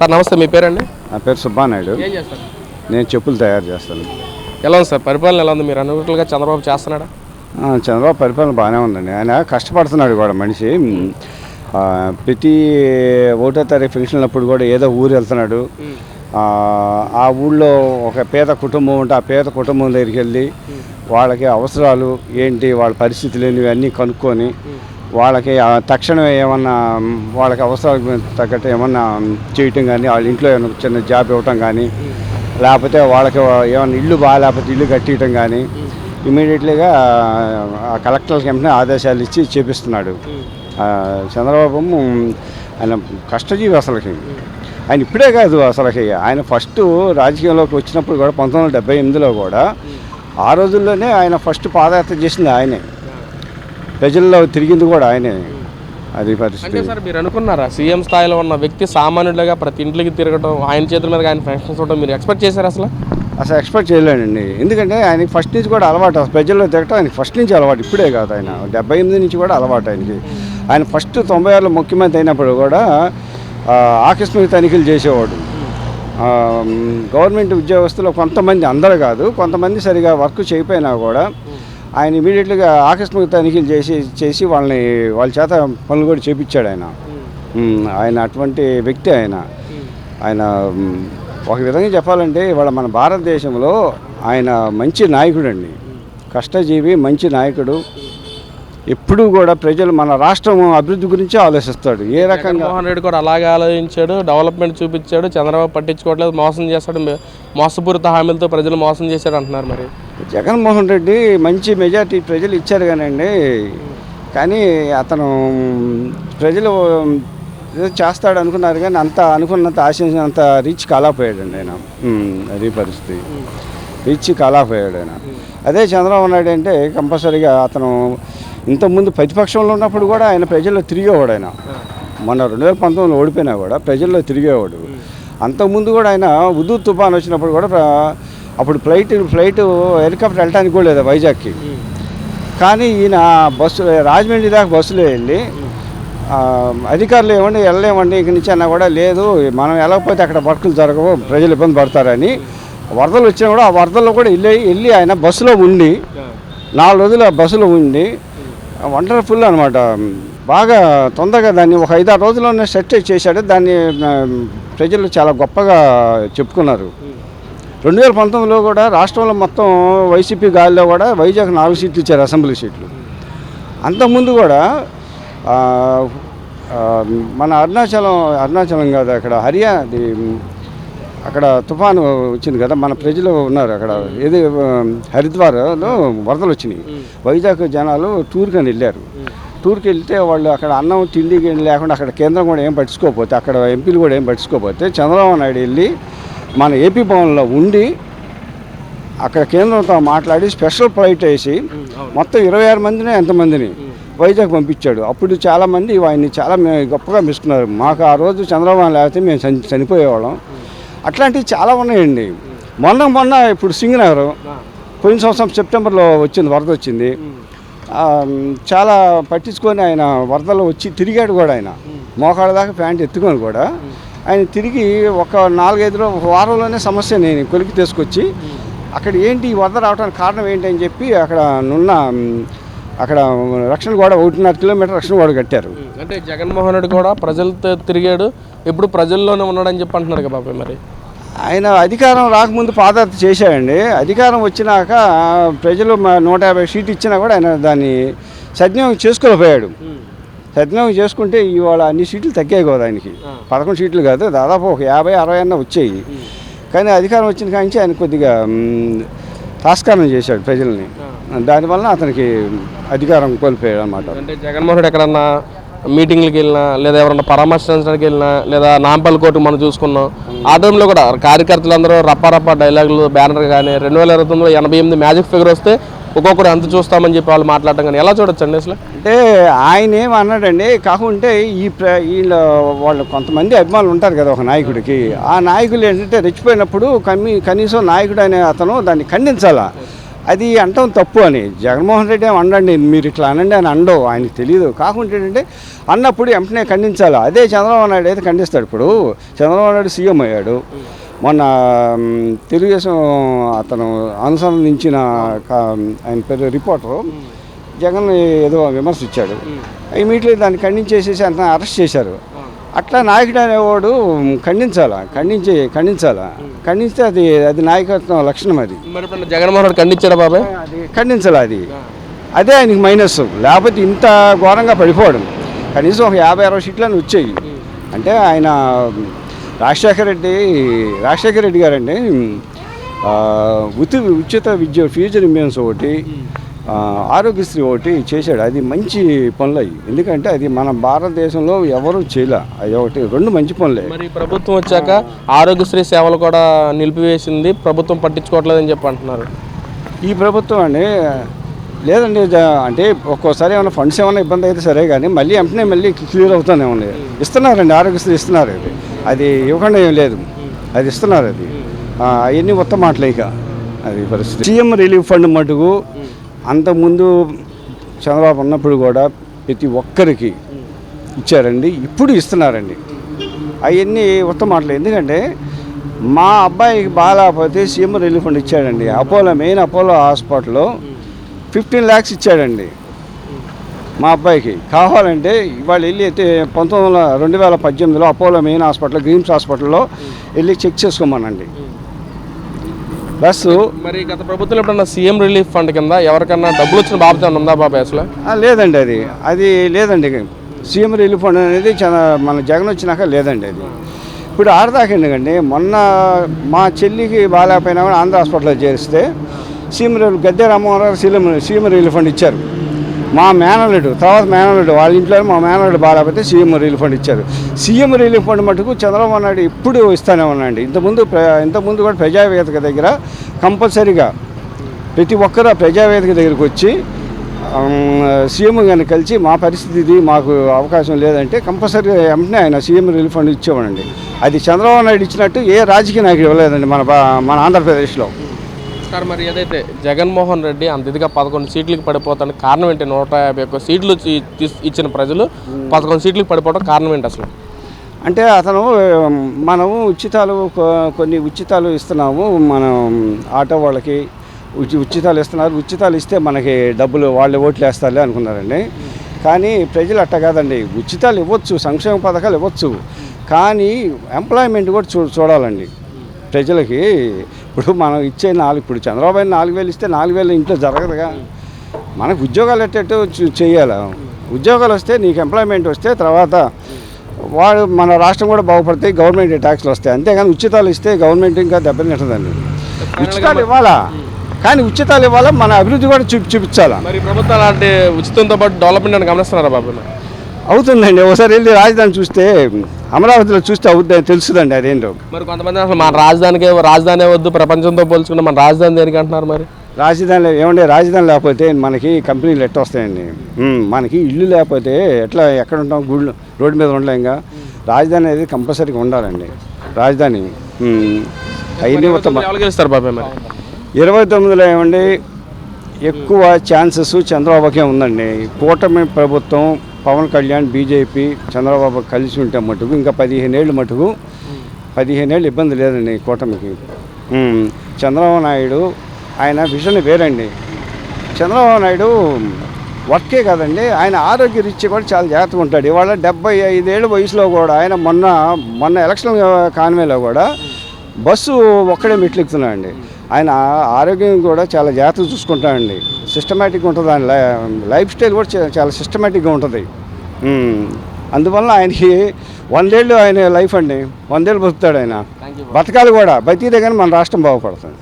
Sir నమస్తే మీ పేరండి? నా పేరు సుబ్బానాయుడు. ఏం చేస్తారు? నేను చెప్పులు తయారు చేస్తాను. ఎలా ఉంది సార్? పరిపాలన ఎలా ఉంది? మీరు అనుకున్నట్లుగా చంద్రబాబు చేస్తున్నాడా? ఆ, చంద్రబాబు పరిపాలన బాగానే ఉందండి. ఆయన కష్టపడుతున్నాడు కూడా మనిషి. ఆ, ప్రతి ఒకటో తారీఖు ఫంక్షన్ అప్పుడు కూడా ఏదో ఊరు వెళ్తున్నాడు. ఆ, ఆ ఊళ్ళో ఒక పేద కుటుంబం ఉంటే ఆ పేద కుటుంబం దగ్గరికి వెళ్ళి వాళ్ళకి అవసరాలు ఏంటి వాళ్ళ పరిస్థితులు ఏంటి ఇవన్నీ కనుక్కొని వాళ్ళకి తక్షణమే ఏమన్నా వాళ్ళకి అవసరాలకు తగ్గట్టు ఏమన్నా చేయటం కానీ వాళ్ళ ఇంట్లో ఏమైనా చిన్న జాబ్ ఇవ్వటం కానీ లేకపోతే వాళ్ళకి ఏమైనా ఇల్లు బాగాలేకపోతే ఇల్లు కట్టియటం కానీ ఇమీడియట్లీగా ఆ కలెక్టర్కి వెంటనే ఆదేశాలు ఇచ్చి చేపిస్తున్నాడు. చంద్రబాబు ఆయన కష్టజీవి అసలుకి. ఆయన ఇప్పుడే కాదు అసలుకి. ఆయన ఫస్ట్ రాజకీయంలోకి వచ్చినప్పుడు కూడా పంతొమ్మిది వందల డెబ్బై ఎనిమిదిలో కూడా ఆ రోజుల్లోనే ఆయన ఫస్ట్ పాదయాత్ర చేసింది ఆయనే. ప్రజల్లో తిరిగింది కూడా ఆయనే. అది అంటే పరిస్థితి సార్ మీరు అనుకున్నారా? సీఎం స్థాయిలో ఉన్న వ్యక్తి సామాన్యుడిగా ప్రతి ఇంట్లోకి తిరగడం ఆయన చేతుల మీద ఆయన ఫంక్షన్స్ ఇవ్వడం మీరు ఎక్స్పెక్ట్ చేశారు అసలు? అసలు ఎక్స్పెక్ట్ చేయలేనండి ఎందుకంటే ఆయనకి ఫస్ట్ నుంచి కూడా అలవాటు ప్రజల్లో తిరగటం ఆయనకి ఫస్ట్ నుంచి అలవాటు. ఇప్పుడే కాదు ఆయన. డెబ్బై ఎనిమిది నుంచి కూడా అలవాటు ఆయనకి. ఆయన ఫస్ట్ తొంభై ఆరులో ముఖ్యమంత్రి అయినప్పుడు కూడా ఆకస్మిక తనిఖీలు చేసేవాడు. గవర్నమెంట్ ఉద్యోగస్తులు కొంతమంది అందరూ కాదు. కొంతమంది సరిగా వర్క్ చేయకపోయినా కూడా ఆయన ఇమీడియట్గా ఆకస్మిక తనిఖీలు చేసి చేసి వాళ్ళని వాళ్ళ చేత పనులు కూడా చేపించాడు ఆయన. మ్, ఆయన అటువంటి వ్యక్తి ఆయన. ఆయన మ్, ఒక విధంగా చెప్పాలంటే ఇవాళ మన భారతదేశంలో ఆయన మంచి నాయకుడు అండి కష్టజీవి మంచి నాయకుడు. ఎప్పుడూ కూడా ప్రజలు మన రాష్ట్రం అభివృద్ధి గురించి ఆలోచిస్తాడు. ఏ రకంగా జగన్మోహన్ రెడ్డి కూడా అలాగే ఆలోచించాడు డెవలప్మెంట్ చూపించాడు చంద్రబాబు పట్టించుకోవట్లేదు మోసం చేస్తాడు మోసపూరిత హామీలతో ప్రజలు మోసం చేశాడు అంటున్నారు మరి. జగన్మోహన్ రెడ్డి మంచి మెజార్టీ ప్రజలు ఇచ్చారు కానండి. కానీ అతను ప్రజలు చేస్తాడు అనుకున్నారు కానీ అంత అనుకున్నంత ఆశించినంత రీచ్ కాలేకపోయాడండి ఆయన. అది పరిస్థితి. రీచ్ కాలేకపోయాడు ఆయన. అదే చంద్రబాబు నాయుడు అంటే కంపల్సరీగా అతను ఇంతకుముందు ప్రతిపక్షంలో ఉన్నప్పుడు కూడా ఆయన ప్రజల్లో తిరిగేవాడు ఆయన. మొన్న రెండు వేల పంతొమ్మిదిలో ఓడిపోయినా కూడా ప్రజల్లో తిరిగేవాడు. అంతకుముందు కూడా ఆయన ఉదు తుఫాన్ వచ్చినప్పుడు కూడా అప్పుడు ఫ్లైట్ ఫ్లైట్ హెలికాప్టర్ వెళ్ళడానికి కూడా లేదు వైజాగ్కి. కానీ ఈయన బస్సు రాజమండ్రి దాకా బస్సులో వెళ్ళి అధికారులు ఏమండి వెళ్ళలేమండి ఇక్కడి నుంచి అన్నా కూడా లేదు మనం వెళ్ళకపోతే అక్కడ వర్కులు జరగవు ప్రజలు ఇబ్బంది పడతారని వరదలు వచ్చినా కూడా ఆ వరదల్లో కూడా వెళ్ళి వెళ్ళి ఆయన బస్సులో ఉండి నాలుగు రోజులు ఆ బస్సులో ఉండి వండర్ఫుల్ అనమాట బాగా తొందరగా దాన్ని ఒక ఐదారు రోజుల్లోనే సెట్ చేశాడు. దాన్ని ప్రజలు చాలా గొప్పగా చెప్పుకున్నారు. రెండు వేల పంతొమ్మిదిలో కూడా రాష్ట్రంలో మొత్తం వైసీపీ గాలిలో కూడా వైజాగ్ నాలుగు సీట్లు ఇచ్చారు అసెంబ్లీ సీట్లు. అంతకుముందు కూడా మన అరుణాచలం అరుణాచలం కాదు అక్కడ హరియా అక్కడ తుఫాను వచ్చింది కదా మన ప్రజలు ఉన్నారు అక్కడ. ఏది హరిద్వార్లో వరదలు వచ్చినాయి. వైజాగ్ జనాలు టూర్కి అని వెళ్ళారు. టూర్కి వెళ్తే వాళ్ళు అక్కడ అన్నం తిండి లేకుండా అక్కడ కేంద్రం కూడా ఏం పట్టించుకోకపోతే అక్కడ ఎంపీలు కూడా ఏం పట్టించుకోకపోతే చంద్రబాబు నాయుడు వెళ్ళి మన ఏపీ భవన్లో ఉండి అక్కడ కేంద్రంతో మాట్లాడి స్పెషల్ ఫ్లైట్ వేసి మొత్తం ఇరవై ఆరు మందిని ఎంతమందిని వైజాగ్ పంపించాడు. అప్పుడు చాలామంది ఆయన్ని చాలా గొప్పగా మెచ్చుకున్నారు. మాకు ఆ రోజు చంద్రబాబు లేకపోతే మేము చని చనిపోయేవాళ్ళం. అట్లాంటివి చాలా ఉన్నాయండి. మొన్న మొన్న ఇప్పుడు సింగనగర్ పోయిన సంవత్సరం సెప్టెంబర్లో వచ్చింది వరద వచ్చింది. చాలా పట్టించుకొని ఆయన వరదలో వచ్చి తిరిగాడు కూడా ఆయన. మోకాళ్ళ దాకా ప్యాంట్ ఎత్తుకొని కూడా ఆయన తిరిగి ఒక నాలుగైదు వారంలోనే సమస్య నేను కొలికి తీసుకొచ్చి అక్కడ ఏంటి ఈ వరద రావడానికి కారణం ఏంటి అని చెప్పి అక్కడ నున్న అక్కడ రక్షణ గోడ ఒకటిన్నర కిలోమీటర్ రక్షణ గోడ కట్టారు. అంటే జగన్మోహన్ రెడ్డి కూడా ప్రజలతో తిరిగాడు ఎప్పుడు ప్రజల్లోనే ఉన్నాడని చెప్పి అంటున్నారు కదా బాబాయ్ మరి? ఆయన అధికారం రాకముందు పాదయాత్ర చేశాడండి. అధికారం వచ్చినాక ప్రజలు మ- నూట యాభై సీట్లు ఇచ్చినా కూడా ఆయన దాన్ని సద్వినియోగం చేసుకోలేకపోయాడు. సద్వినియోగం చేసుకుంటే ఇవాళ అన్ని సీట్లు తగ్గాయి కదా ఆయనకి. పదకొండు సీట్లు కాదు దాదాపు ఒక యాభై అరవై అన్న వచ్చాయి. కానీ అధికారం వచ్చిన కాంచి ఆయన కొద్దిగా తాస్కారం చేశాడు ప్రజల్ని. దానివల్ల అతనికి అధికారం కోల్పోయాడు అనమాట అంటే జగన్మోహన్ రెడ్డి ఎక్కడన్నా మీటింగ్లకు వెళ్ళినా లేదా ఎవరన్నా పరామర్శించడానికి వెళ్ళినా లేదా నాంపల్లి కోర్టు మనం చూసుకున్నాం. ఆ టైంలో కూడా కార్యకర్తలందరూ రప్ప రప్పారప్ప డైలాగులు బ్యానర్ కానీ రెండు వేల ఇరవై తొమ్మిదిలో ఎనభై ఎనిమిది మ్యాజిక్ ఫిగర్ వస్తే ఒక్కొక్కరు ఎంత చూస్తామని చెప్పి వాళ్ళు మాట్లాడటం కానీ ఎలా చూడొచ్చండి అసలు? అంటే ఆయన ఏమన్నాడండి కాకుంటే ఈ ప్ర వీళ్ళ వాళ్ళు కొంతమంది అభిమానులు ఉంటారు కదా ఒక నాయకుడికి. ఆ నాయకులు ఏంటంటే రెచ్చిపోయినప్పుడు కమి కనీసం నాయకుడు అనే అతను దాన్ని ఖండించాలా? అది అంటాం తప్పు అని. జగన్మోహన్ రెడ్డి ఏమి అండండి మీరు ఇట్లా అనండి అని అండవు ఆయనకి తెలియదు కాకుండా ఏంటంటే అన్నప్పుడు వెంటనే ఖండించాలి? అదే చంద్రబాబు నాయుడు అయితే ఖండిస్తాడు. ఇప్పుడు చంద్రబాబు నాయుడు సీఎం అయ్యాడు. మొన్న తెలుగుదేశం అతను అనుసంధించిన ఆయన పేరు రిపోర్టరు జగన్ ఏదో విమర్శ ఇచ్చాడు ఇమీడియట్లీ దాన్ని ఖండించేసేసి అతను అరెస్ట్ చేశారు. అట్లా నాయకుడు అనేవాడు ఖండించాలా? ఖండించి ఖండించాలా? ఖండిస్తే అది అది నాయకత్వం లక్షణం అది. మరి జగన్మోహన్ రెడ్డి ఖండించాడా బాబాయ్? అది ఖండించాలి అది? అదే ఆయనకి మైనస్ లేకపోతే ఇంత ఘోరంగా పడిపోవడం. కనీసం ఒక యాభై అరవై సీట్లను వచ్చాయి. అంటే ఆయన రాజశేఖర రెడ్డి రాజశేఖర రెడ్డి గారండి ఆ, ఉచి ఉచిత విద్య ఫీజు రిమెంబర్స్ ఒకటి ఆరోగ్యశ్రీ ఒకటి చేశాడు. అది మంచి పనులు అయ్యి ఎందుకంటే అది మన భారతదేశంలో ఎవరు చేయలే. అది ఒకటి రెండు మంచి పనులే. మరి ప్రభుత్వం వచ్చాక ఆరోగ్యశ్రీ సేవలు కూడా నిలిపివేసింది. ప్రభుత్వం పట్టించుకోవట్లేదని చెప్పి అంటున్నారు. ఈ ప్రభుత్వం అండి లేదండి అంటే ఒక్కోసారి ఏమైనా ఫండ్స్ ఏమైనా ఇబ్బంది అయితే సరే కానీ మళ్ళీ వెంటనే మళ్ళీ క్లియర్ అవుతానే ఉంది ఇస్తున్నారండి ఆరోగ్యశ్రీ ఇస్తున్నారు అది. అది ఇవ్వకుండా ఏం లేదు. అది ఇస్తున్నారు అది. అవన్నీ మొత్తం మాటలే ఇక. అది పరిస్థితి. సీఎం రిలీఫ్ ఫండ్ మటుకు అంతకుముందు చంద్రబాబు ఉన్నప్పుడు కూడా ప్రతి ఒక్కరికి ఇచ్చారండి ఇప్పుడు ఇస్తున్నారండి. అవన్నీ ఉత్తమ మాటలు. ఎందుకంటే మా అబ్బాయికి బాగాలేకపోతే సీఎం రిలీఫ్ ఫండ్ ఇచ్చాడండి. అపోలో మెయిన్ అపోలో హాస్పిటల్లో ఫిఫ్టీన్ ల్యాక్స్ ఇచ్చాడండి మా అబ్బాయికి. కావాలంటే ఇవాళ వెళ్ళి అయితే పంతొమ్మిది వందల రెండు వేల పద్దెనిమిదిలో అపోలో మెయిన్ హాస్పిటల్ గ్రీమ్స్ హాస్పిటల్లో వెళ్ళి చెక్ చేసుకోమనండి. ప్లస్ మరి గత ప్రభుత్వం ఎప్పుడన్నా సీఎం రిలీఫ్ ఫండ్ కింద ఎవరికన్నా డబ్బులు వచ్చిన బాబు ఉందా బాబాయ్ అసలు? లేదండి అది. అది లేదండి. సీఎం రిలీఫ్ ఫండ్ అనేది చాలా మన జగన్ వచ్చినాక లేదండి అది. ఇప్పుడు ఆడదాకా ఎందుకండి? మొన్న మా చెల్లికి బాగాలేకపోయినా కూడా ఆంధ్ర హాస్పిటల్లో చేరిస్తే సీఎం రిలీఫ్ గద్దె రామ్మోహన్ గారు సీఎం సీఎం రిలీఫ్ ఫండ్ ఇచ్చారు. మా మేనల్లుడు తర్వాత మేనల్లుడు వాళ్ళ ఇంట్లో మా మేనల్లుడు బాగాలేకపోతే సీఎం రిలీఫ్ ఫండ్ ఇచ్చారు. సీఎం రిలీఫ్ ఫండ్ మటుకు చంద్రబాబు నాయుడు ఇప్పుడు ఇస్తానే ఉన్నాయండి ఇంతకుముందు ప్ర- ఇంతకుముందు కూడా ప్రజావేదిక దగ్గర కంపల్సరీగా ప్రతి ఒక్కరు ప్రజావేదిక దగ్గరికి వచ్చి సీఎం గారిని కలిసి మా పరిస్థితి ఇది మాకు అవకాశం లేదంటే కంపల్సరీ వెంటనే ఆయన సీఎం రిలీఫ్ ఫండ్ ఇచ్చేవాడండి. అది చంద్రబాబు నాయుడు ఇచ్చినట్టు ఏ రాజకీయ నాయకుడు ఇవ్వలేదండి మన బా- మన ఆంధ్రప్రదేశ్లో. సార్ మరి ఏదైతే జగన్మోహన్ రెడ్డి అంత ఇదిగా పదకొండు సీట్లకి పడిపోతానికి కారణం ఏంటి? నూట యాభై ఒక్క సీట్లు ఇచ్చిన ప్రజలు పదకొండు సీట్లకి పడిపోవడం కారణం ఏంటి అసలు? అంటే అతను మనము ఉచితాలు కొన్ని ఉచితాలు ఇస్తున్నాము. మనం ఆటో వాళ్ళకి ఉచి ఉచితాలు ఇస్తున్నారు. ఉచితాలు ఇస్తే మనకి డబ్బులు వాళ్ళు ఓట్లు వేస్తారులే అనుకున్నారండి. కానీ ప్రజలు అట్ట కాదండి. ఉచితాలు ఇవ్వచ్చు సంక్షేమ పథకాలు ఇవ్వచ్చు. కానీ ఎంప్లాయ్మెంట్ కూడా చూ చూడాలండి. ప్రజలకి ఇప్పుడు మనం ఇచ్చే నాలుగు ఇప్పుడు చంద్రబాబు నాలుగు వేలు ఇస్తే నాలుగు వేలు ఇంట్లో జరగదుగా. మనకు ఉద్యోగాలు ఎట్టేట్టు చేయాలి. ఉద్యోగాలు వస్తే నీకు ఎంప్లాయ్మెంట్ వస్తే తర్వాత వాడు మన రాష్ట్రం కూడా బాగుపడతాయి గవర్నమెంట్ ట్యాక్స్లు వస్తాయి. అంతేగాని ఉచితాలు ఇస్తే గవర్నమెంట్ ఇంకా దెబ్బతింటుందండి ఉచితాలు ఇవ్వాలా? కానీ ఉచితాలు ఇవ్వాలా? మన అభివృద్ధి కూడా చూపి చూపించాలా? మరి ప్రభుత్వం అలాంటి ఉచితంతో పాటు డెవలప్మెంట్ అని గమనిస్తున్నారా బాబు? అవుతుందండి. ఒకసారి వెళ్ళి రాజధాని చూస్తే అమరావతిలో చూస్తే అవుద్దని తెలుస్తుందండి అదేంటో మరి కొంతమంది అసలు మన రాజధానికే రాజధాని వద్దు ప్రపంచంతో పోల్చుకుంటే మన రాజధాని దేనికి అంటున్నారు మరి? రాజధాని ఏమంటే రాజధాని లేకపోతే మనకి కంపెనీలు ఎట్లా వస్తాయండి. మనకి ఇల్లు లేకపోతే ఎట్లా ఎక్కడ ఉంటాం? గుళ్ళు రోడ్డు మీద ఉండలేంగా రాజధాని అనేది కంపల్సరీగా ఉండాలండి. రాజధాని అవన్నీ గెలుస్తారు బాబాయ్ మరి? ఇరవై తొమ్మిదిలో ఏమండి ఎక్కువ ఛాన్సెస్ చంద్రబాబుకే ఉందండి. కూటమి ప్రభుత్వం పవన్ కళ్యాణ్ బీజేపీ చంద్రబాబు కలిసి ఉంటే మటుకు ఇంకా పదిహేనేళ్ళు మటుకు పదిహేనేళ్ళు ఇబ్బంది లేదండి కూటమికి. చంద్రబాబు నాయుడు ఆయన విజన్ వేరండి. చంద్రబాబు నాయుడు వర్కే కాదండి. ఆయన ఆరోగ్య రీత్యా కూడా చాలా జాగ్రత్తగా ఉంటాడు. ఇవాళ డెబ్బై ఐదేళ్ళ వయసులో కూడా ఆయన మొన్న మొన్న ఎలక్షన్ కాన్వేలో కూడా బస్సు ఒక్కడే మెట్లు ఎక్కుతున్నాడండి ఆయన ఆరోగ్యం కూడా చాలా జాగ్రత్తగా చూసుకుంటాడండి. సిస్టమేటిక్గా ఉంటుంది. ఆయన లైఫ్ స్టైల్ కూడా చాలా సిస్టమేటిక్గా ఉంటుంది. అందువల్ల ఆయనకి వందేళ్ళు ఆయన లైఫ్ అండి. వందేళ్ళు బతుకుతాడు ఆయన. బతకాలి కూడా. బతికితే కానీ మన రాష్ట్రం బాగుపడుతుంది.